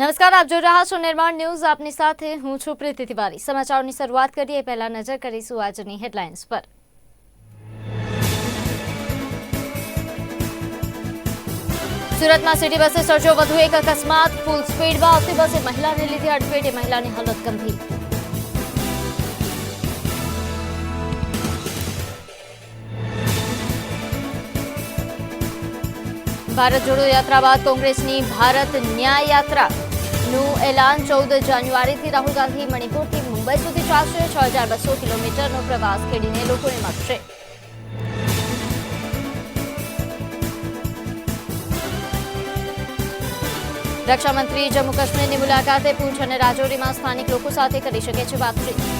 નમસ્કાર આપ જોઈ રહ્યા છો નિર્માણ ન્યૂઝ આપની સાથે હું છું પ્રીતિ તિવારી સમાચારોની શરૂઆત કરીએ પહેલા નજર કરીશું આજની હેડલાઇન્સ પર સુરતમાં સિટી બસે સર્જો વધુ એક અકસ્માત ફૂલ સ્પીડમાં આવતી બસે મહિલાને લીધી અડફેટે મહિલાની હાલત ગંભીર ભારત જોડો યાત્રા બાદ કોંગ્રેસની ભારત ન્યાય યાત્રાનું એલાન ચૌદ જાન્યુઆરીથી રાહુલ ગાંધી મણિપુરથી મુંબઈ સુધી ચાલશે. છ હજાર બસો કિલોમીટરનો પ્રવાસ ખેડીને લોકોને મળશે. રક્ષામંત્રી જમ્મુ કાશ્મીરની મુલાકાતે પૂંછ અને રાજૌરીમાં સ્થાનિક લોકો સાથે કરી શકે છે વાતચીત.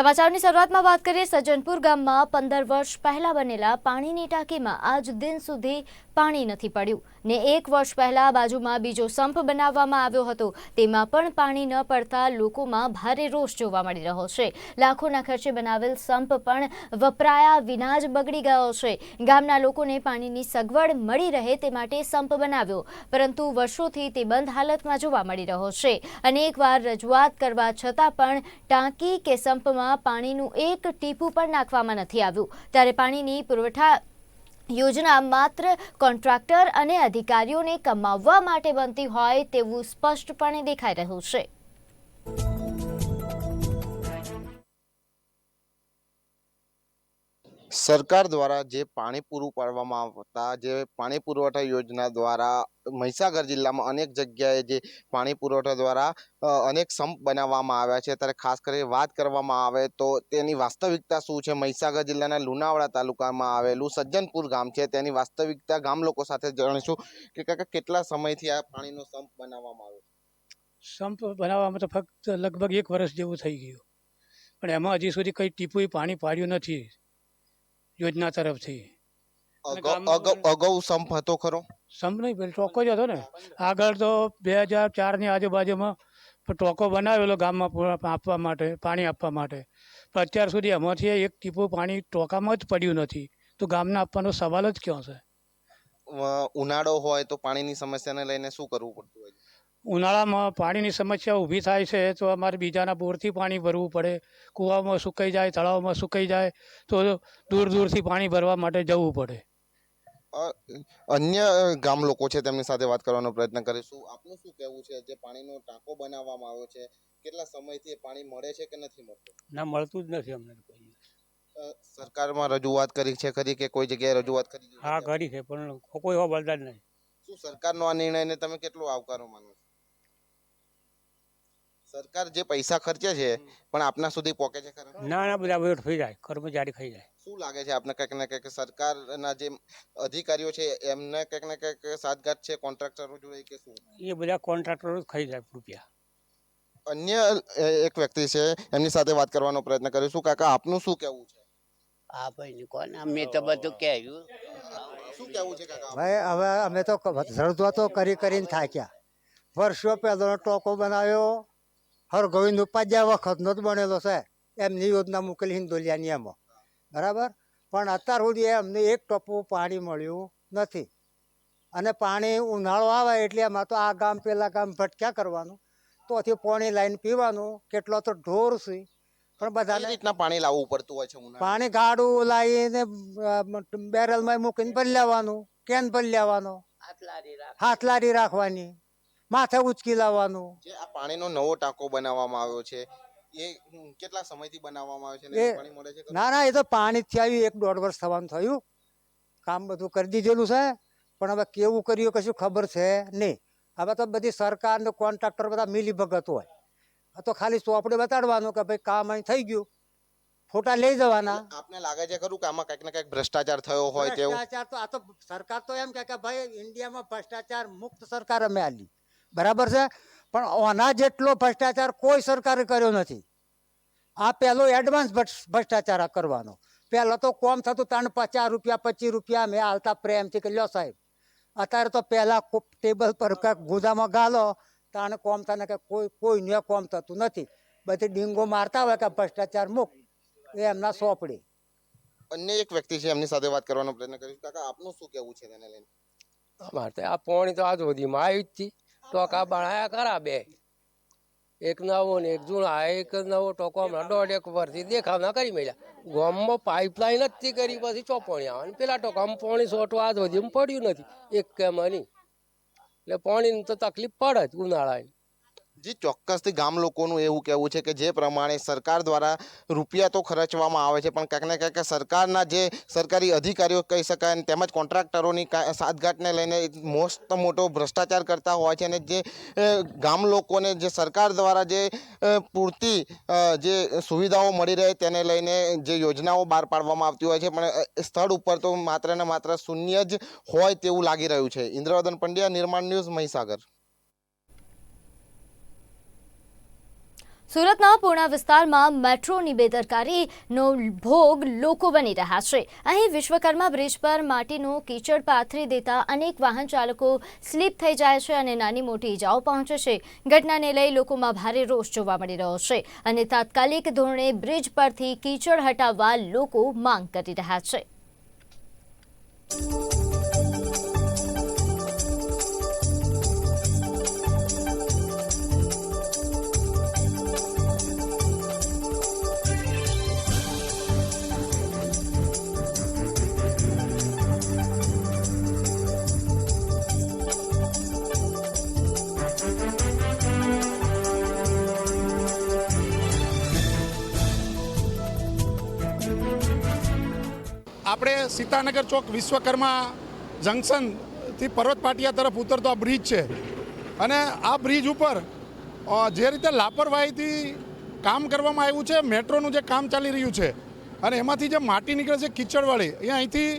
સમાચારની શરૂઆતમાં વાત કરીએ સજ્જનપુર ગામમાં પંદર વર્ષ પહેલા બનેલા પાણીની ટાંકીમાં આજ દિન સુધી પાણી નથી પડ્યું. ને એક વર્ષ પહેલા બાજુમાં બીજો સંપ બનાવવામાં આવ્યો હતો. તેમાં પણ પાણી ન પડતા લોકોમાં ભારે રોષ જોવા મળી રહ્યો છે. લાખોના ખર્ચે બનાવેલ સંપ પણ વપરાયા વિના જ બગડી ગયો છે. ગામના લોકોને પાણીની સગવડ મળી રહે તે માટે સંપ બનાવ્યો. પરંતુ વર્ષોથી તે બંધ હાલતમાં જોવા મળી રહ્યો છે. અનેકવાર રજૂઆત કરવા છતાં પણ ટાંકી કે સંપમાં પાણીનું એક ટીપું પણ નાખવામાં નથી આવ્યું. ત્યારે પાણીની પુરવઠા યોજના માત્ર કોન્ટ્રાક્ટર અને અધિકારીઓને કમાવવા માટે બનતી હોય તેવું સ્પષ્ટપણે દેખાઈ રહ્યું છે. સરકાર દ્વારા જે પાણી પૂરું પાડવામાં આવતા, જે પાણી પુરવઠા યોજના દ્વારા મહીસાગર જિલ્લામાં અનેક જગ્યાએ જે પાણી પુરવઠા દ્વારા અનેક સંપ બનાવવામાં આવ્યા છે. ત્યારે ખાસ કરીને વાત કરવામાં આવે તો તેની વાસ્તવિકતા શું છે? મહીસાગર જિલ્લાના લુણાવાડા તાલુકામાં આવેલું સજ્જનપુર ગામ છે. તેની વાસ્તવિકતા ગામ લોકો સાથે જાણીશું કે કાકા કેટલા સમયથી આ પાણીનો સંપ બનાવવામાં આવ્યો સંપ બનાવવામાં તો ફક્ત લગભગ એક વર્ષ જેવું થઈ ગયું. પણ એમાં હજી સુધી કંઈ ટીપુય પાણી પાડ્યું નથી. યોજના તરફથી. અગાઉ સંપ હતો ખરો? સંપ નહીં પેલો ટોકો જ હતો ને. આગળ તો બે હજાર ચારની આજુબાજુમાં ટોકો બનાવેલો ગામમાં આપવા માટે પાણી આપવા માટે. પણ અત્યાર સુધી એમાંથી એક ટીપું પાણી ટોકામાં જ પડ્યું નથી. તો ગામને આપવાનો સવાલ જ ક્યાં છે? ઉનાળો હોય તો પાણીની સમસ્યાને લઈને શું કરવું પડતું હોય? ઉનાળામાં પાણીની સમસ્યા ઊભી થાય છે તો અમારે બીજાના બોરથી પાણી ભરવું પડે. કૂવામાં સુકાઈ જાય તળાવમાં સુકાઈ જાય તો દૂર દૂરથી પાણી ભરવા માટે જવું પડે. અ, અન્ય ગામ લોકો છે તેમની સાથે વાત કરવાનો પ્રયત્ન કરીશું. આપનું શું કહેવું છે જે પાણીનો ટાંકો બનાવવામાં આવ્યો છે? કેટલા સમયથી એ પાણી મળે છે કે નથી મળતું? ના મળતું જ નથી અમને કોઈ સરકારમાં રજૂઆત કરી છે ખરી કે કોઈ જગ્યાએ રજૂઆત કરી છે? હા કરી છે પણ કોઈ હોવા બળતા જ નહીં. શું સરકારનો આ નિર્ણયને તમે કેટલો આવકારો માનો છો? સરકાર જે પૈસા ખર્ચે છે પણ આપના સુધી પહોંચે છે ખરા? ના ના બધા વેટ થઈ જાય કર્મચારી ખાઈ જાય. શું લાગે છે આપને કંઈક ને કંઈક સરકારના જે અધિકારીઓ છે એમને કંઈક ને કંઈક સાતગાત છે કોન્ટ્રાક્ટરો જોડે કે શું? એ બધા કોન્ટ્રાક્ટરો જ ખાઈ જાય રૂપિયા. અન્ય એક વ્યક્તિ છે એમની સાથે વાત કરવાનો પ્રયત્ન કરીશું કાકા આપનું શું કહેવું છે? હા ભાઈ કોણ? અમે તો બધું કહેવું શું કહેવું છે કાકા? ભાઈ હવે અમે તો રજૂઆતો કરી કરીને થાક્યા. વર્ષો પહેલો ટોકો બનાવ્યો હરગોવિંદ ઉપાધ્યાય વખતનો જ બનેલો છે. એમની યોજના મૂકેલી હિન્દોલિયાની એમાં. બરાબર? પણ અત્યાર સુધી અમને એક ટોપું પાણી મળ્યું નથી. અને પાણી ઉનાળો આવે એટલે એમાં તો આ ગામ પેલા ગામ ભટક્યા કરવાનું. તોથી પાણી લાઈન પીવાનું કેટલો તો ઢોર છે. પણ બધાને રીતના પાણી લાવવું પડતું હોય છે પાણી ગાડું લાવીને બેરલમાં મૂકીને ભરી લેવાનું કેન ભરી લેવાનો. હાથ લારી રાખવાની. માથે ઉચકી લાવવાનું. જે આ પાણીનો નવો ટાંકો બનાવવામાં આવ્યો છે એ કેટલા સમયથી બનાવવામાં આવ્યો છે એ- પાણી મળે છે ના ના એ તો પાણી જ આવ્યું એક દોઢ વર્ષ થવાનું થયું. કામ બધું કરી દીધેલું છે પણ હવે કેવું કર્યું કશું ખબર છે નહીં. હવે તો બધી સરકાર ને કોન્ટ્રાક્ટર બધા મિલી ભગત હોય. આ તો ખાલી ચોપડે બતાડવાનું કે ભાઈ કામ અહીં થઈ ગયું. ફોટા લઈ જવાના. આપને લાગે છે ખરું કે આમાં કંઈક ને કંઈક ભ્રષ્ટાચાર થયો હોય તેવું? ભ્રષ્ટાચાર તો આ તો સરકાર તો એમ કે ભાઈ ઇન્ડિયામાં ભ્રષ્ટાચાર મુક્ત સરકાર અમે આલી. બરાબર છે? પણ આના જેટલો ભ્રષ્ટાચાર કોઈ સરકારે કર્યો નથી. આ પહેલો એડવાન્સ ભ્રષ્ટાચાર આ કરવાનો. પહેલો તો કોમ થતું ત્રણ પચાસ રૂપિયા પચીસ રૂપિયા મેં હાલતા પ્રેમથી કે લ્યો સાહેબ. અત્યારે તો પહેલાં ટેબલ પર કાંઈક ગુદામાં ગાલો તાને કોમ થાય કે કોઈ કોઈ ને કોમ થતું નથી. બધી ડીંગો મારતા હોય કે ભ્રષ્ટાચાર મુક્ત એ એમના સોંપડી. અન્ય એક વ્યક્તિ છે એમની સાથે વાત કરવાનો પ્રયત્ન કરીશ. કાકા આપનું શું કહેવું છે તેને લઈને? અમારે તો આ પોણી તો આજ સુધીમાં આવી જ હતી. ટોકા બનાયા ખરા બે. એક નવો ને એક જૂના એક નવો ટોકો હમણાં દોઢ એક વર્ષથી દેખાવના કરી મળ્યા. ગામમાં પાઇપલાઇન જ કરી પછી ચોપણી આવે પેલા ટોકામાં પાણી સોટવા આજ સુધીમાં પડ્યું નથી. એક કેમ નહીં એટલે પાણીની તો તકલીફ પડે જ ઉનાળાની. જી ચોક્કસથી ગામ લોકોનું એવું કહેવું છે કે જે પ્રમાણે સરકાર દ્વારા રૂપિયા તો ખર્ચવામાં આવે છે, પણ ક્યાંક ને ક્યાંક સરકારના જે સરકારી અધિકારીઓ કહી શકાય અને તેમજ કોન્ટ્રાક્ટરોની સાતઘાટને લઈને મોસ્ટ મોટો ભ્રષ્ટાચાર કરતા હોય છે અને જે ગામ લોકોને જે સરકાર દ્વારા જે પૂરતી જે સુવિધાઓ મળી રહે તેને લઈને જે યોજનાઓ બહાર પાડવામાં આવતી હોય છે, પણ સ્થળ ઉપર તો માત્ર ને માત્ર શૂન્ય જ હોય તેવું લાગી રહ્યું છે. ઇન્દ્રવર્ધન પંડ્યા, નિર્માણ ન્યૂઝ મહીસાગર. સુરતના પૂર્ણા વિસ્તારમાં મેટ્રોની બેદરકારીનો ભોગ લોકો બની રહ્યા છે. અહીં વિશ્વકર્મા બ્રિજ પર માટીનું કીચડ પાથરી દેતા અનેક વાહન ચાલકો સ્લીપ થઈ જાય છે અને નાની મોટી ઇજાઓ પહોંચે છે. ઘટનાને લઈ લોકોમાં ભારે રોષ જોવા મળી રહ્યો છે અને તાત્કાલિક ધોરણે બ્રિજ પરથી કીચડ હટાવવા લોકો માંગ કરી રહ્યા છે. સીતાનગર ચોક વિશ્વકર્મા જંકશનથી પર્વત પાટિયા તરફ ઉતરતો આ બ્રિજ છે. અને આ બ્રિજ ઉપર જે રીતે લાપરવાહીથી કામ કરવામાં આવ્યું છે, મેટ્રોનું જે કામ ચાલી રહ્યું છે, અને એમાંથી જે માટી નીકળે છે કિચડવાળી અહીંયા અહીંથી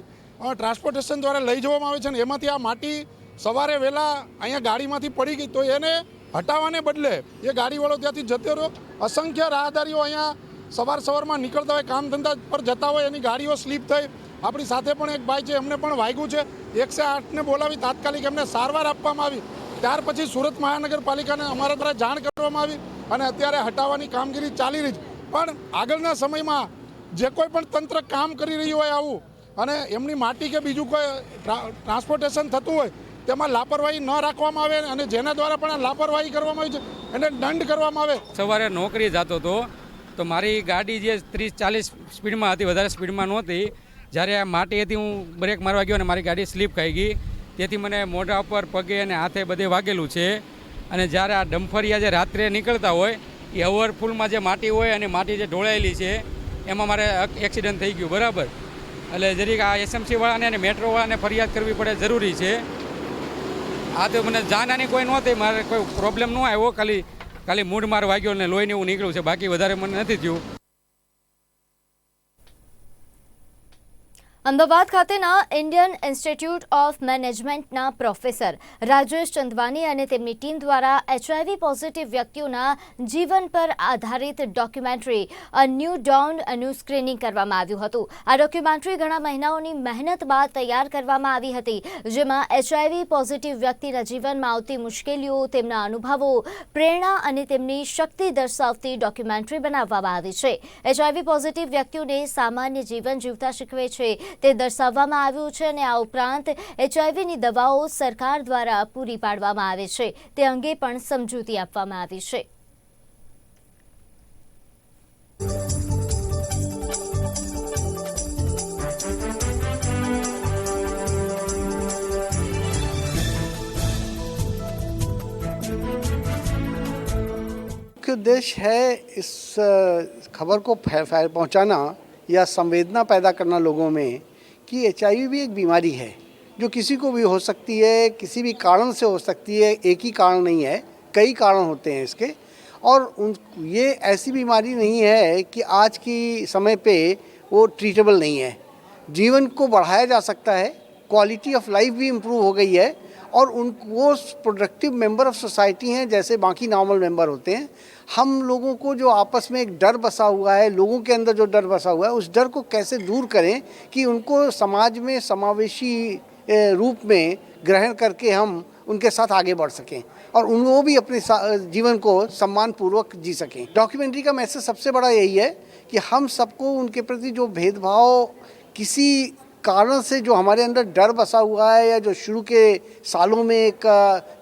ટ્રાન્સપોર્ટેશન દ્વારા લઈ જવામાં આવે છે ને એમાંથી આ માટી સવારે વહેલા અહીંયા ગાડીમાંથી પડી ગઈ, તો એને હટાવવાને બદલે એ ગાડીવાળો ત્યાંથી જતો રહ્યો. અસંખ્ય રાહદારીઓ અહીંયા સવાર સવારમાં નીકળતા હોય, કામ ધંધા પર જતા હોય, એની ગાડીઓ સ્લીપ થઈ આપણી સાથે પણ એક ભાઈ છે, એમને પણ વાગ્યું છે. એકસો આઠને બોલાવી તાત્કાલિક એમને સારવાર આપવામાં આવી. ત્યાર પછી સુરત મહાનગરપાલિકાને અમારા દ્વારા જાણ કરવામાં આવી અને અત્યારે હટાવવાની કામગીરી ચાલી રહી છે. પણ આગળના સમયમાં જે કોઈ પણ તંત્ર કામ કરી રહ્યું હોય આવું અને એમની માટી કે બીજું કોઈ ટ્રાન્સપોર્ટેશન થતું હોય, તેમાં લાપરવાહી ન રાખવામાં આવે અને જેના દ્વારા પણ લાપરવાહી કરવામાં આવી છે, એને દંડ કરવામાં આવે. સવારે નોકરી જતો હતો, તો મારી ગાડી જે ત્રીસ ચાલીસ સ્પીડમાં હતી, વધારે સ્પીડમાં નહોતી જ્યારે આ માટી હતી, હું બ્રેક મારવા ગયો અને મારી ગાડી સ્લીપ ખાઈ ગઈ. તેથી મને મોઢા ઉપર, પગે અને હાથે બધે વાગેલું છે. અને જ્યારે આ ડમ્ફરિયા જે રાત્રે નીકળતા હોય, એ ઓવરફુલમાં જે માટી હોય અને માટી જે ઢોળાયેલી છે, એમાં મારે એક્સિડન્ટ થઈ ગયું. બરાબર? એટલે જરીક આ એસએમસીવાળાને અને મેટ્રોવાળાને ફરિયાદ કરવી પડે જરૂરી છે. આ તો મને જાનહાની કોઈ નહોતી, મારે કોઈ પ્રોબ્લેમ ન આવ્યો. ખાલી ખાલી મૂડ માર વાગ્યો ને લોહીને એવું નીકળ્યું છે. બાકી વધારે મને નથી થયું. અમદાવાદ ખાતેના ઇન્ડિયન ઇન્સ્ટિટ્યૂટ ઓફ મેનેજમેન્ટના પ્રોફેસર રાજેશ ચંદવાની અને તેમની ટીમ દ્વારા એચઆઈવી પોઝિટિવ વ્યક્તિઓના જીવન પર આધારિત ડોક્યુમેન્ટરી અ ન્યૂ ડોનનું સ્ક્રીનિંગ કરવામાં આવ્યું હતું. આ ડોક્યુમેન્ટરી ઘણા મહિનાઓની મહેનત બાદ તૈયાર કરવામાં આવી હતી, જેમાં એચઆઈવી પોઝિટિવ વ્યક્તિના જીવનમાં આવતી મુશ્કેલીઓ, તેમના અનુભવો, પ્રેરણા અને તેમની શક્તિ દર્શાવતી ડોક્યુમેન્ટરી બનાવવામાં આવી છે. એચઆઈવી પોઝિટિવ વ્યક્તિઓને સામાન્ય જીવન જીવતા શીખવે છે. તે દર્શાવવામાં આવ્યું છે અને આ ઉપરાંત એચઆઈવીની દવાઓ સરકાર દ્વારા પૂરી પાડવામાં આવે છે તે અંગે પણ સમજૂતી આપવામાં આવી છે मुख्य उद्देश्य है इस अ, खबर को फै- फै- पहुंचाना या संवेदना पैदा करना लोगों में कि एच भी एक बीमारी है, जो किसी को भी हो सकती है, किसी भी कारण से हो सकती है, एक ही कारण नहीं है, कई कारण होते हैं इसके। और उन, ये ऐसी बीमारी नहीं है कि आज की समय पे वो ट्रीटेबल नहीं है। जीवन को बढ़ाया जा सकता है क्वालिटी ऑफ़ लाइफ भी इम्प्रूव हो गई है, और उन, वो प्रोडक्टिव मेंबर ऑफ़ सोसाइटी हैं, जैसे बाकी नॉर्मल मेंबर होते हैं हम लोगों को जो आपस में एक डर बसा हुआ है, लोगों के अंदर जो डर बसा हुआ है, उस डर को कैसे दूर करें कि उनको समाज में समावेशी रूप में ग्रहण करके हम उनके साथ आगे बढ़ सकें और उन वो भी अपने जीवन को सम्मानपूर्वक जी सकें। डॉक्यूमेंट्री का मैसेज सबसे बड़ा यही है कि हम सबको उनके प्रति जो भेदभाव, किसी कारण से जो हमारे अंदर डर बसा हुआ है या जो शुरू के सालों में एक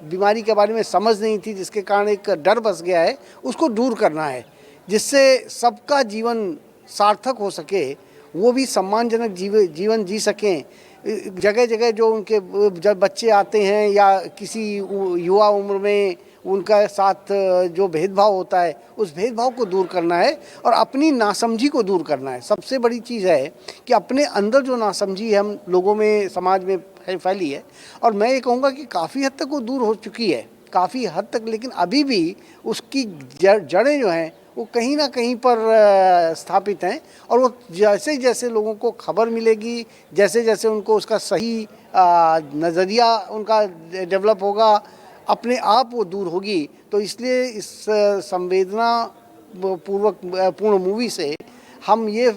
बीमारी के बारे में समझ नहीं थी, जिसके कारण एक डर बस गया है, उसको दूर करना है, जिससे सबका जीवन सार्थक हो सके, वो भी सम्मानजनक जीव, जीवन जी सकें। जगह जगह जो उनके, जब बच्चे आते हैं या किसी युवा उम्र में उनका साथ जो भेदभाव होता है, उस भेदभाव को दूर करना है और अपनी नासमझी को दूर करना है। सबसे बड़ी चीज़ है कि अपने अंदर जो नासमझी हम लोगों में, समाज में फैली है और मैं ये कहूँगा कि काफ़ी हद तक वो दूर हो चुकी है, काफ़ी हद तक, लेकिन अभी भी उसकी जड़ जो हैं, वो कहीं ना कहीं पर स्थापित हैं और वो जैसे जैसे लोगों को खबर मिलेगी जैसे जैसे उनको उसका सही नज़रिया उनका डेवलप होगा अपने आप वो दूर होगी। तो इसलिए इस संवेदना पूर्वक पूर्ण मूवी से हम ये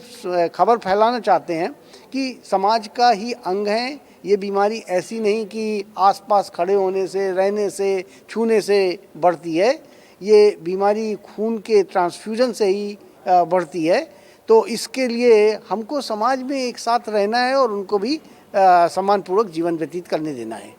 खबर फैलाना चाहते हैं कि समाज का ही अंग है। ये बीमारी ऐसी नहीं कि आसपास खड़े होने से, रहने से, छूने से बढ़ती है। ये बीमारी खून के ट्रांसफ्यूजन से ही बढ़ती है। तो इसके लिए हमको समाज में एक साथ रहना है और उनको भी सम्मानपूर्वक जीवन व्यतीत करने देना है।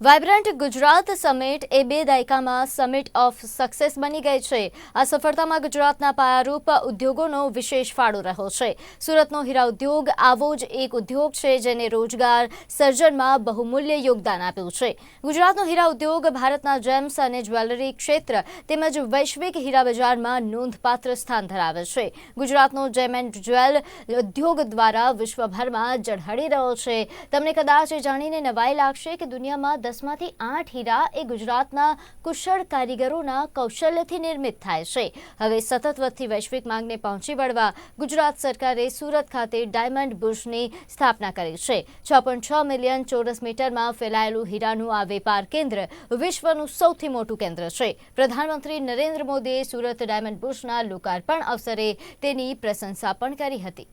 વાઇબ્રન્ટ ગુજરાત સમિટ એ બે દાયકામાં સમિટ ઓફ સક્સેસ બની ગઈ છે. આ સફળતામાં ગુજરાતના પાયારૂપ ઉદ્યોગોનો વિશેષ ફાળો રહ્યો છે. સુરતનો હીરા ઉદ્યોગ આવો જ એક ઉદ્યોગ છે જેને રોજગાર સર્જનમાં બહુમૂલ્ય યોગદાન આપ્યું છે. ગુજરાતનો હીરા ઉદ્યોગ ભારતના જેમ્સ અને જ્વેલરી ક્ષેત્ર તેમજ વૈશ્વિક હીરા બજારમાં નોંધપાત્ર સ્થાન ધરાવે છે. ગુજરાતનો જેમ એન્ડ જ્વેલ ઉદ્યોગ દ્વારા વિશ્વભરમાં ઝળહળી રહ્યો છે. તમને કદાચ જાણીને નવાઈ લાગશે કે દુનિયામાં દસમાંથી આઠ હીરા એ ગુજરાતના કુશળ કારીગરોના કૌશલ્યથી નિર્મિત થાય છે હવે સતત વધતી વૈશ્વિક માંગને પહોંચી વળવા ગુજરાત સરકારે સુરત ખાતે ડાયમંડ બુર્સની સ્થાપના કરી છે છ પોઈન્ટ છ મિલિયન ચોરસ મીટરમાં ફેલાયેલું હીરાનું આ વેપાર કેન્દ્ર વિશ્વનું સૌથી મોટું કેન્દ્ર છે પ્રધાનમંત્રી નરેન્દ્ર મોદીએ સુરત ડાયમંડ બુર્સના લોકાર્પણ અવસરે તેની પ્રશંસા પણ કરી હતી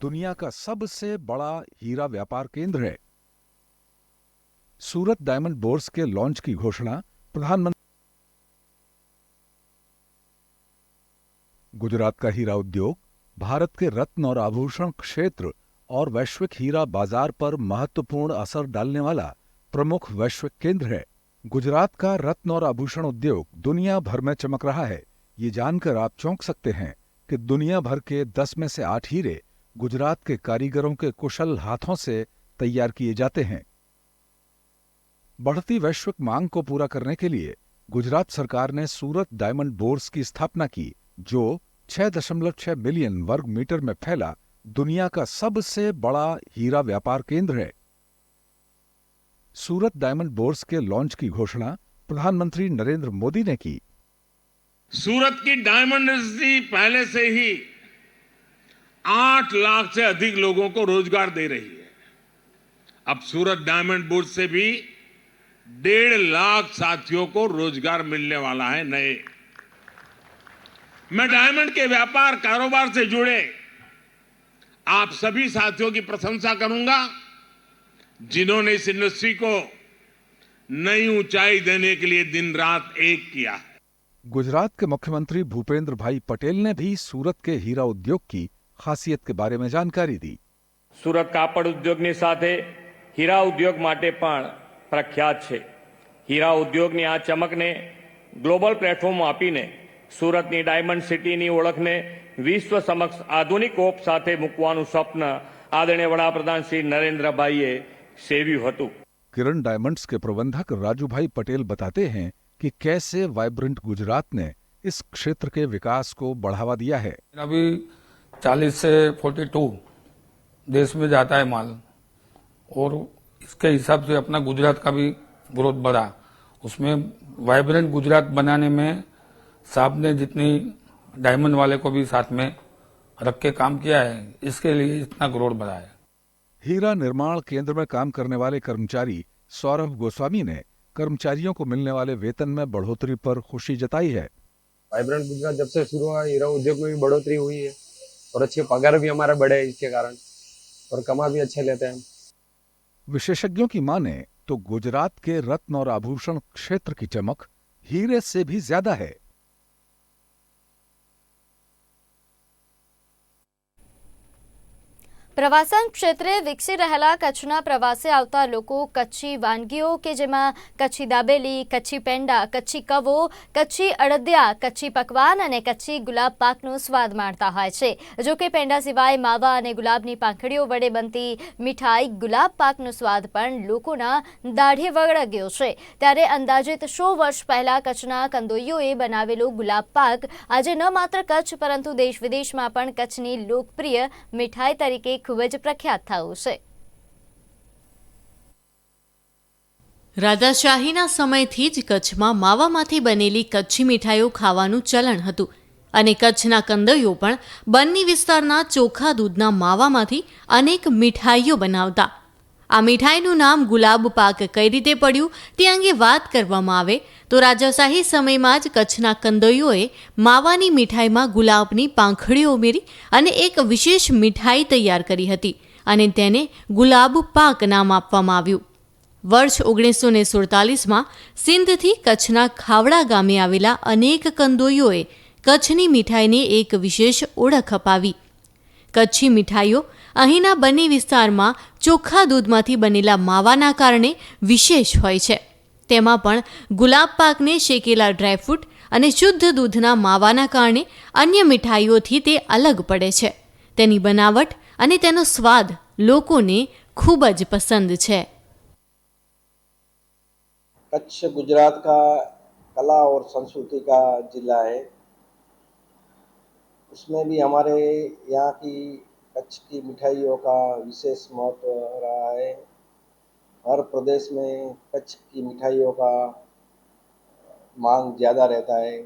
दुनिया का सबसे बड़ा हीरा व्यापार केंद्र है सूरत डायमंड बोर्स के लॉन्च की घोषणा प्रधानमंत्री गुजरात का हीरा उद्योग, भारत के रत्न और आभूषण क्षेत्र और वैश्विक हीरा बाज़ार पर महत्वपूर्ण असर डालने वाला प्रमुख वैश्विक केंद्र है। गुजरात का रत्न और आभूषण उद्योग दुनिया भर में चमक रहा है। ये जानकर आप चौंक सकते हैं कि दुनिया भर के दस में से आठ हीरे गुजरात के कारीगरों के कुशल हाथों से तैयार किए जाते हैं। बढ़ती वैश्विक मांग को पूरा करने के लिए गुजरात सरकार ने सूरत डायमंड बोर्स की स्थापना की, जो 6.6 मिलियन वर्ग मीटर में फैला दुनिया का सबसे बड़ा हीरा व्यापार केंद्र है। सूरत डायमंड बोर्स के लॉन्च की घोषणा प्रधानमंत्री नरेंद्र मोदी ने की। सूरत की डायमंड इंडस्ट्री पहले से ही आठ लाख से अधिक लोगों को रोज़गार दे रही है। अब सूरत डायमंड बोर्ड से भी डेढ़ लाख साथियों को रोजगार मिलने वाला है नए मैं डायमंड के व्यापार कारोबार से जुड़े आप सभी साथियों की प्रशंसा करूंगा जिन्होंने इस इंडस्ट्री को नई ऊंचाई देने के लिए दिन रात एक किया है गुजरात के मुख्यमंत्री भूपेंद्र भाई पटेल ने भी सूरत के हीरा उद्योग की ખાસિયત કે બારે में જાણકારી દી સુરત કાપડ ઉદ્યોગની સાથે હીરા ઉદ્યોગ માટે પણ પ્રખ્યાત છે હીરા ઉદ્યોગની આ ચમકને ગ્લોબલ પ્લેટફોર્મ આપીને સુરતની ડાયમંડ સિટીની ઓળખને વિશ્વ સમક્ષ આધુનિક ઓપ સાથે મૂકવાનું સ્વપ્ન આદરણીય વડાપ્રધાન શ્રી નરેન્દ્રભાઈએ સેવ્યું હતું किरण डायमंड्स के प्रबंधक राजूभाई पटेल बताते हैं कि कैसे वाइब्रेंट गुजरात ने इस क्षेत्र के विकास को बढ़ावा दिया है अभी 40 से 42 देश में जाता है माल और इसके हिसाब से अपना गुजरात का भी ग्रोथ बढ़ा। उसमें वाइब्रेंट गुजरात बनाने में साहब ने जितनी डायमंड वाले को भी साथ में रख के काम किया है इसके लिए इतना ग्रोथ बढ़ा है। हीरा निर्माण केंद्र में काम करने वाले कर्मचारी सौरभ गोस्वामी ने कर्मचारियों को मिलने वाले वेतन में बढ़ोतरी पर खुशी जताई है। वाइब्रेंट गुजरात जब से शुरू हुआ हीरा उद्योग में भी बढ़ोतरी हुई है और अच्छे पगार भी हमारे बढ़े हैं इसके कारण और कमा भी अच्छे लेते हैं। विशेषज्ञों की माने तो गुजरात के रत्न और आभूषण क्षेत्र की चमक हीरे से भी ज्यादा है પ્રવાસન ક્ષેત્રે વિકસી રહેલા કચ્છના પ્રવાસે આવતા લોકો કચ્છી વાનગીઓ કે જેમાં કચ્છી દાબેલી, કચ્છી પેંડા, કચ્છી કવો, કચ્છી અડદિયા, કચ્છી પકવાન અને કચ્છી ગુલાબ પાકનો સ્વાદ માણતા હોય છે. જો કે પેંડા સિવાય માવા અને ગુલાબની પાંખડીઓ વડે બનતી મીઠાઈ ગુલાબ પાકનો સ્વાદ પણ લોકોના દાઢે વળગ્યો છે. ત્યારે અંદાજિત સો વર્ષ પહેલાં કચ્છના કંદોઈઓએ બનાવેલો ગુલાબ પાક આજે ન માત્ર કચ્છ પરંતુ દેશ વિદેશમાં પણ કચ્છની લોકપ્રિય મીઠાઈ તરીકે ખૂબ જ પ્રખ્યાત થયું છે. રાજાશાહીના સમયથી જ કચ્છમાં માવામાંથી બનેલી કચ્છી મીઠાઈઓ ખાવાનું ચલણ હતું અને કચ્છના કંદઈઓ પણ બન્ની વિસ્તારના ચોખા દૂધના માવામાંથી અનેક મીઠાઈઓ બનાવતા આ મીઠાઈનું નામ ગુલાબ પાક કઈ રીતે પડ્યું તે અંગે વાત કરવામાં આવે તો રાજાશાહી સમયમાં જ કચ્છના કંદોઈઓએ માવાની મીઠાઈમાં ગુલાબની પાંખડીઓ ઉમેરી અને એક વિશેષ મીઠાઈ તૈયાર કરી હતી અને તેને ગુલાબ પાક નામ આપવામાં આવ્યું. વર્ષ ઓગણીસો ને સુડતાલીસમાં સિંધથી કચ્છના ખાવડા ગામે આવેલા અનેક કંદોઈઓએ કચ્છની મીઠાઈને એક વિશેષ ઓળખ અપાવી. કચ્છી મીઠાઈઓ અહીંના બન્ની વિસ્તારમાં ચોખ્ખા દૂધમાંથી બનેલા માવાના કારણે વિશેષ હોય છે તેમાં પણ ગુલાબ પાકને શેકેલા ડ્રાયફ્રૂટ અને શુદ્ધ દૂધના માવાના કારણે અન્ય મીઠાઈઓથી તે અલગ પડે છે તેની બનાવટ અને તેનો સ્વાદ લોકોને ખૂબ જ પસંદ છે कच्छ गुजरात का कला और संस्कृति का जिला है उसमें भी हमारे यहाँ की कच्छ की मिठाइयों का विशेष महत्व रहा है। हर प्रदेश में कच्छ की मिठाइयों का मांग ज़्यादा रहता है।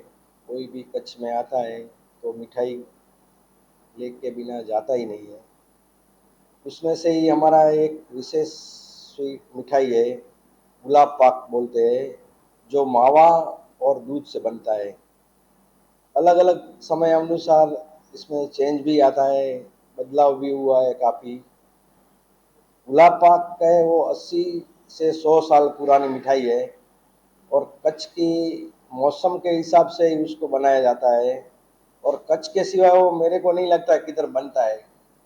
कोई भी कच्छ में आता है तो मिठाई लेके बिना जाता ही नहीं है। उसमें से ही हमारा एक विशेष स्वीट मिठाई है, गुलाब पाक बोलते हैं, जो मावा और दूध से बनता है। अलग अलग समय अनुसार इसमें चेंज भी आता है। बदलाव भी हुआ है काफ़ी। गुलाब पाक है वो 80 से 100 साल पुरानी मिठाई है और कच्छ की मौसम के हिसाब से ही उसको बनाया जाता है और कच्छ के सिवा वो मेरे को नहीं लगता किधर बनता है।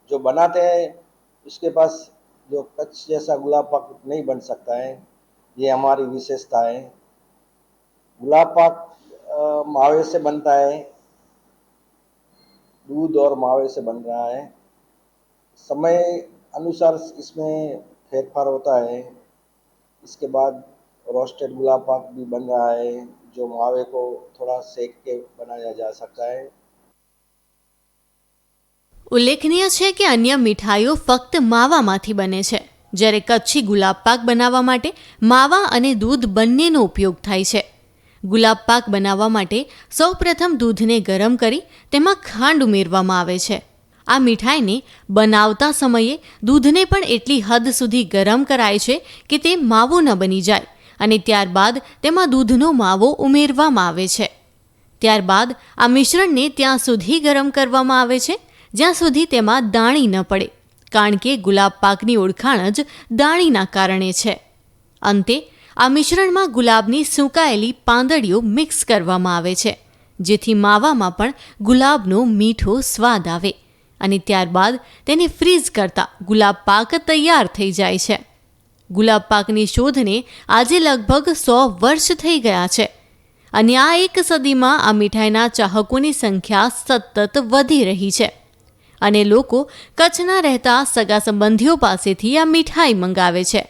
जो बनाते हैं, उसके पास जो कच्छ जैसा गुलाब पाक नहीं बन सकता है, ये हमारी विशेषता है। गुलाब पाक मावे से बनता है, दूध और मावे से बन रहा है। समय अनुसार इसमें फेरफार होता है इसके बाद रोस्टेड गुलाब पाक भी बन रहा है जो मावे को थोड़ा सेक के बनाया जा सकता है ઉલ્લેખનીય છે કે અન્ય મીઠાઈઓ ફક્ત માવામાંથી બને છે જ્યારે કચ્છી ગુલાબ પાક બનાવવા માટે માવા અને દૂધ બંનેનો ઉપયોગ થાય છે ગુલાબ પાક બનાવવા માટે સૌપ્રથમ દૂધને ગરમ કરી તેમાં ખાંડ ઉમેરવામાં આવે છે આ મીઠાઈને બનાવતા સમયે દૂધને પણ એટલી હદ સુધી ગરમ કરાય છે કે તે માવો ન બની જાય અને ત્યારબાદ તેમાં દૂધનો માવો ઉમેરવામાં આવે છે. ત્યારબાદ આ મિશ્રણને ત્યાં સુધી ગરમ કરવામાં આવે છે, જ્યાં સુધી તેમાં દાણી ન પડે, કારણ કે ગુલાબ પાકની ઓળખાણ જ દાણીના કારણે છે. અંતે, આ મિશ્રણમાં ગુલાબની સૂકાયેલી પાંદડીઓ મિક્સ કરવામાં આવે છે, જેથી માવામાં પણ ગુલાબનો મીઠો સ્વાદ આવે. અને ત્યારબાદ તેને ફ્રીઝ કરતા ગુલાબ પાક તૈયાર થઈ જાય છે. ગુલાબ પાકની શોધને આજે લગભગ સો વર્ષ થઈ ગયા છે અને આ એક સદીમાં આ મીઠાઈના ચાહકોની સંખ્યા સતત વધી રહી છે અને લોકો કચ્છના રહેતા સગા સંબંધીઓ પાસેથી આ મીઠાઈ મંગાવે છે.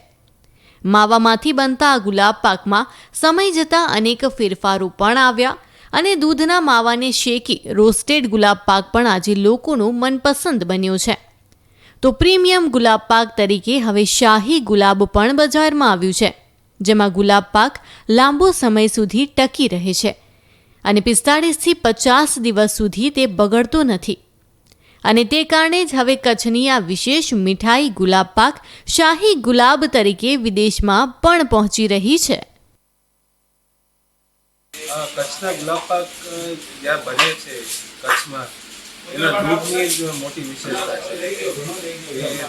માવામાંથી બનતા આ ગુલાબ પાકમાં સમય જતાં અનેક ફેરફારો પણ આવ્યા અને દૂધના માવાને શેકી રોસ્ટેડ ગુલાબ પાક પણ આજે લોકોનું મનપસંદ બન્યો છે. તો પ્રીમિયમ ગુલાબ પાક તરીકે હવે શાહી ગુલાબ પણ બજારમાં આવ્યું છે, જેમાં ગુલાબ પાક લાંબો સમય સુધી ટકી રહે છે અને પિસ્તાળીસથી પચાસ દિવસ સુધી તે બગડતો નથી. અને તે કારણે જ હવે કચ્છની આ વિશેષ મીઠાઈ ગુલાબ પાક શાહી ગુલાબ તરીકે વિદેશમાં પણ પહોંચી રહી છે. કચ્છના ગુલાબ પાક જ્યાં બને છે કચ્છમાં, એના દૂધની જ મોટી વિશેષતા છે.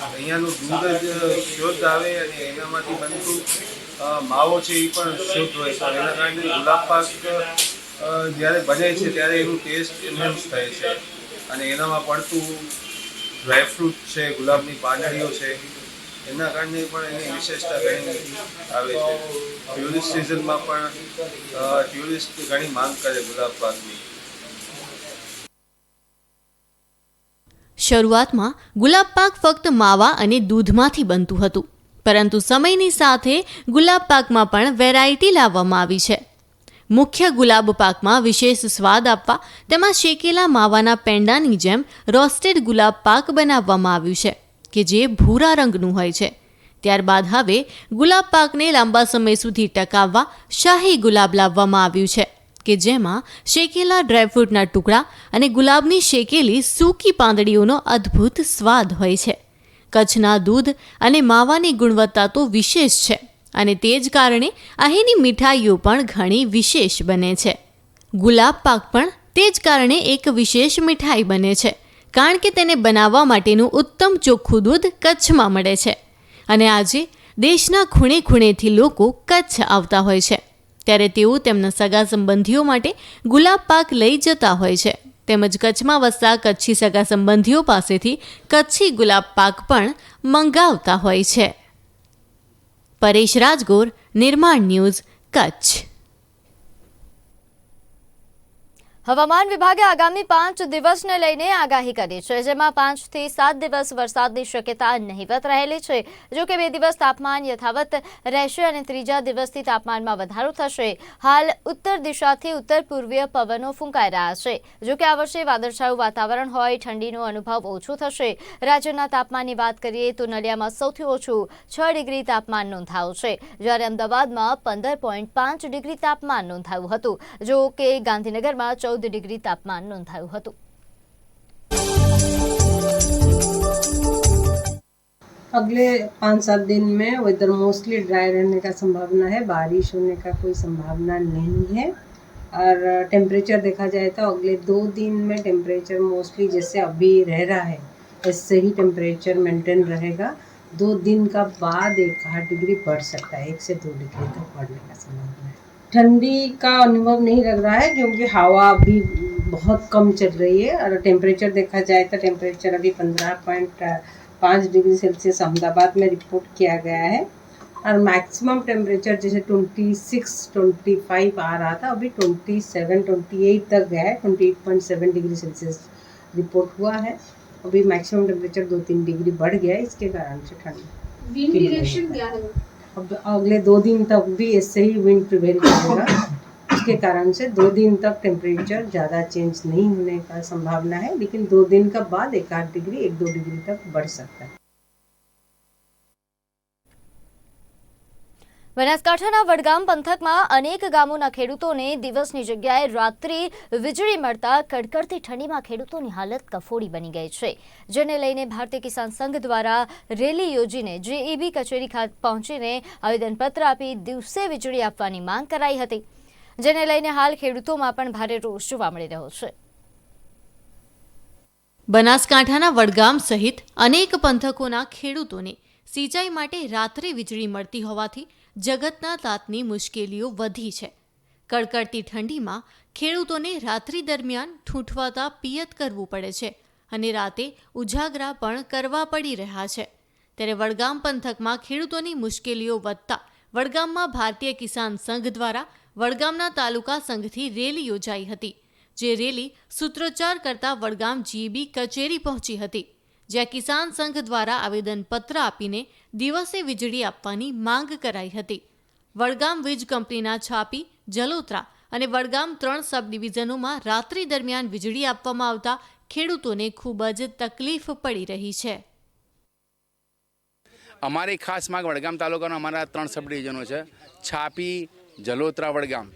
અહીંયાનું દૂધ જ શુદ્ધ આવે અને એનામાંથી બનતું માવો છે એ પણ શુદ્ધ હોય છે. એના કારણે ગુલાબ પાક જ્યારે બને છે ત્યારે એનું ટેસ્ટ એન્હાન્સ થાય છે. અને એનામાં પડતું ડ્રાયફ્રૂટ છે, ગુલાબની પાંદડીઓ છે એના કારણે પણ એની વિશેષતા ઘણી આવે છે. ટ્યુરિસ્ટ સિઝનમાં પણ ટ્યુરિસ્ટ ઘણી માંગ કરે ગુલાબ શરૂઆતમાં ગુલાબ પાક ફક્ત માવા અને દૂધમાંથી બનતું હતું, પરંતુ સમયની સાથે ગુલાબ પાકમાં પણ વેરાયટી લાવવામાં આવી છે. મુખ્ય ગુલાબ પાકમાં વિશેષ સ્વાદ આપવા તેમાં શેકેલા માવાના પેંડાની જેમ રોસ્ટેડ ગુલાબ પાક બનાવવામાં આવ્યું છે. કે જે ભૂરા રંગનું હોય છે. ત્યારબાદ હવે ગુલાબ પાકને લાંબા સમય સુધી ટકાવવા શાહી ગુલાબ લાવવામાં આવ્યું છે, કે જેમાં શેકેલા ડ્રાયફ્રૂટના ટુકડા અને ગુલાબની શેકેલી સૂકી પાંદડીઓનો અદ્ભુત સ્વાદ હોય છે. કચ્છના દૂધ અને માવાની ગુણવત્તા તો વિશેષ છે અને તે જ કારણે અહીંની મીઠાઈઓ પણ ઘણી વિશેષ બને છે. ગુલાબ પાક પણ તે જ કારણે એક વિશેષ મીઠાઈ બને છે. કારણ કે તેને બનાવવા માટેનું ઉત્તમ ચોખ્ખું દૂધ કચ્છમાં મળે છે. અને આજે દેશના ખૂણે ખૂણેથી લોકો કચ્છ આવતા હોય છે. ત્યારે તેઓ તેમના સગા સંબંધીઓ માટે ગુલાબ પાક લઈ જતા હોય છે. તેમજ કચ્છમાં વસતા કચ્છી સગા સંબંધીઓ પાસેથી કચ્છી ગુલાબ પાક પણ મંગાવતા હોય છે. પરેશ રાજગોર, નિર્માણ ન્યૂઝ, કચ્છ. હવામાન વિભાગે આગામી પાંચ દિવસને લઈને આગાહી કરી છે, જેમાં પાંચથી સાત દિવસ વરસાદની શક્યતા નહીવત રહેલી છે. જો કે બે દિવસ તાપમાન યથાવત રહેશે અને ત્રીજા દિવસથી તાપમાનમાં વધારો થશે. હાલ ઉત્તર દિશાથી ઉત્તર પૂર્વીય પવનો ફૂંકાઈ રહ્યા છે. જો કે આ વર્ષે વાદળછાયું વાતાવરણ હોય, ઠંડીનો અનુભવ ઓછો થશે. રાજ્યના તાપમાનની વાત કરીએ તો નલિયામાં સૌથી ઓછું છ ડિગ્રી તાપમાન નોંધાયું છે. જ્યારે અમદાવાદમાં પંદર પોઈન્ટ પાંચ ડિગ્રી તાપમાન નોંધાયું હતું. જો કે ગાંધીનગરમાં ચૌદ ડિગ્રી તાપમાન નોંધાયું હતું अगले पाँच सात दिन में वेदर मोस्टली ड्राई रहने का संभावना है बारिश होने का कोई संभावना नहीं है और टेम्परेचर देखा जाए तो अगले दो दिन में टेम्परेचर मोस्टली जैसे अभी रह रहा है ऐसे ही टेम्परेचर मेंटेन रहेगा दो दिन का बाद एक आठ डिग्री बढ़ सकता है एक से दो डिग्री तक बढ़ने का संभावना है ठंडी का अनुभव नहीं लग रहा है, क्योंकि हवा अभी बहुत कम चल रही है। और टेम्परेचर देखा जाए तो टेम्परेचर अभी पंद्रह पॉइंट पाँच डिग्री सेल्सियस अहमदाबाद में रिपोर्ट किया गया है। और मैक्सिमम टेम्परेचर जैसे ट्वेंटी सिक्स ट्वेंटी फाइव आ रहा था, अभी ट्वेंटी सेवन ट्वेंटी एट तक गया है। Twenty eight point seven degree Celsius report हुआ है। अभी मैक्सिमम टेम्परेचर दो तीन डिग्री बढ़ गया है, इसके कारण से ठंड क्या है? अब अगले दो दिन तक भी ऐसे ही विंड प्रिवेल करेगा। उसके कारण से दो दिन तक टेम्परेचर ज़्यादा चेंज नहीं होने का संभावना है, लेकिन दो दिन का बाद एक आध डिग्री एक दो डिग्री तक बढ़ सकता है। બનાસકાંઠાના વડગામ પંથકમાં અનેક ગામોના ખેડૂતોને દિવસની જગ્યાએ રાત્રે વીજળી મળતા કડકડતી ઠંડીમાં ખેડૂતોની હાલત કફોડી બની ગઈ છે. જેને લઈને ભારતીય કિસાન સંઘ દ્વારા રેલી યોજીને જેઈબી કચેરી ખાતે પહોંચીને આવેદનપત્ર આપી દિવસે વીજળી આપવાની માંગ કરાઈ હતી. જેને લઈને હાલ ખેડૂતોમાં પણ ભારે રોષ જોવા મળી રહ્યો છે. બનાસકાંઠાના વડગામ સહિત અનેક પંથકોના ખેડૂતોને સિંચાઈ માટે રાત્રે વીજળી મળતી હોવાથી જગતના તાતની મુશ્કેલીઓ વધી છે. કડકડતી ઠંડીમાં ખેડૂતોને રાત્રિ દરમિયાન ઠૂંઠવાતા પિયત કરવું પડે છે અને રાતે ઉજાગરા પણ કરવા પડી રહ્યા છે. ત્યારે વડગામ પંથકમાં ખેડૂતોની મુશ્કેલીઓ વધતા વડગામમાં ભારતીય કિસાન સંઘ દ્વારા વડગામના તાલુકા સંઘથી રેલી યોજાઈ હતી, જે રેલી સૂત્રોચ્ચાર કરતા વડગામ જીબી કચેરી પહોંચી હતી, જ્યાં કિસાન સંઘ દ્વારા આવેદનપત્ર આપીને દિવસે વીજળી આપવાની માંગ કરાઈ હતી. વડગામ વીજ કંપનીના છાપી, જલોત્રા અને વડગામ ત્રણ સબ ડિવિઝનોમાં રાત્રિ દરમિયાન વીજળી આપવામાં આવતા ખેડૂતોને ખૂબ જ તકલીફ પડી રહી છે. અમારી ખાસ માંગ વડગામ તાલુકાના અમારા ત્રણ સબ ડિવિઝનો છે. છાપી, જલોત્રા, વડગામ.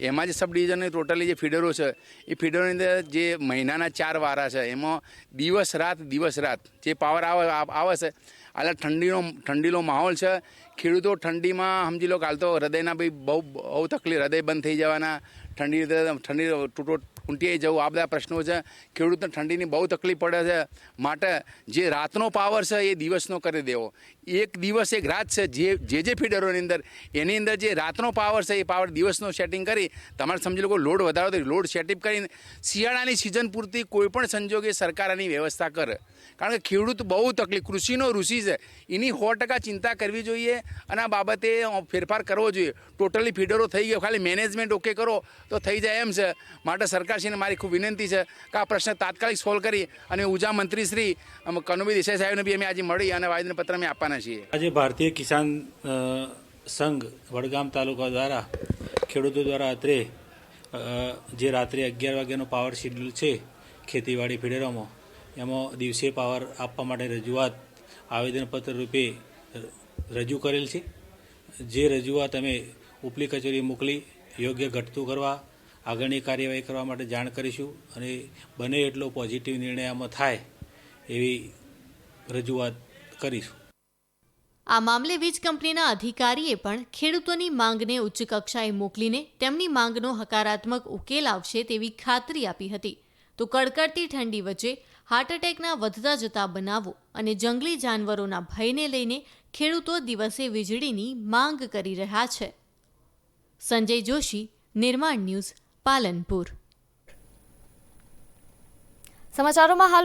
એમાં જે સબ ડિવિઝનની ટોટલી જે ફીડરો છે, એ ફીડરોની અંદર જે મહિનાના ચાર વારા છે, એમાં દિવસ રાત દિવસ રાત જે પાવર આવે આવે છે એટલે ઠંડીનો ઠંડીનો માહોલ છે. ખેડૂતો ઠંડીમાં સમજી લો કાલ તો હૃદયના બી બહુ બહુ તકલીફ, હૃદય બંધ થઈ જવાના ઠંડી ઠંડી તૂટો ઊંટિયાઈ જવું આ બધા પ્રશ્નો છે. ખેડૂતને ઠંડીની બહુ તકલીફ પડે છે. માટે જે રાતનો પાવર છે એ દિવસનો કરી દેવો. એક દિવસ એક રાત છે. જે જે જે ફીડરોની અંદર, એની અંદર જે રાતનો પાવર છે એ પાવર દિવસનો સેટિંગ કરી, તમારે સમજી લોકો લોડ વધારો તો લોડ સેટિંગ કરીને શિયાળાની સિઝન પૂરતી કોઈ પણ સંજોગે સરકાર આની વ્યવસ્થા કરે. કારણ કે ખેડૂત બહુ તકલીફ, કૃષિનો ઋષિ છે. એની સો ટકા ચિંતા કરવી જોઈએ અને આ બાબતે ફેરફાર કરવો જોઈએ. ટોટલી ફીડરો થઈ ગયો, ખાલી મેનેજમેન્ટ ઓકે કરો. તો થઈ જાય એમ છે. માટે સરકારશ્રીને મારી ખૂબ વિનંતી છે કે આ પ્રશ્ન તાત્કાલિક સોલ્વ કરી અને ઊર્જા મંત્રી શ્રી કનુબી દેસાઈ સાહેબને બી અમે આજે મળી અને આવેદનપત્ર અમે આપવાના છીએ. આજે ભારતીય કિસાન સંઘ વડગામ તાલુકા દ્વારા, ખેડૂતો દ્વારા અત્રે જે રાત્રે અગિયાર વાગ્યાનો પાવર શેડ્યુલ છે ખેતીવાડી ફેડરોમાં, એમાં દિવસે પાવર આપવા માટે રજૂઆત આવેદનપત્ર રૂપે રજૂ કરેલ છે. જે રજૂઆત અમે ઉપલી કચેરી મોકલી યોગ્ય ઘટતું કરવા, આગળની કાર્યવાહી કરવા માટે જાણ કરીશું અને બને એટલો પોઝિટિવ નિર્ણય આમાં થાય એવી રજૂઆત કરીશું. આ મામલે વીજ કંપનીના અધિકારીએ પણ ખેડૂતોની માંગને ઉચ્ચ કક્ષાએ મોકલીને તેમની માંગનો હકારાત્મક ઉકેલ આવશે તેવી ખાતરી આપી હતી. તો કડકડતી ઠંડી વચ્ચે હાર્ટ એટેકના વધતા જતા બનાવો અને જંગલી જાનવરોના ભયને લઈને ખેડૂતો દિવસે વીજળીની માંગ કરી રહ્યા છે. સંજય જોશી નિર્માણ ન્યૂઝ પાલનપુર. સમાચારોમાં હાલ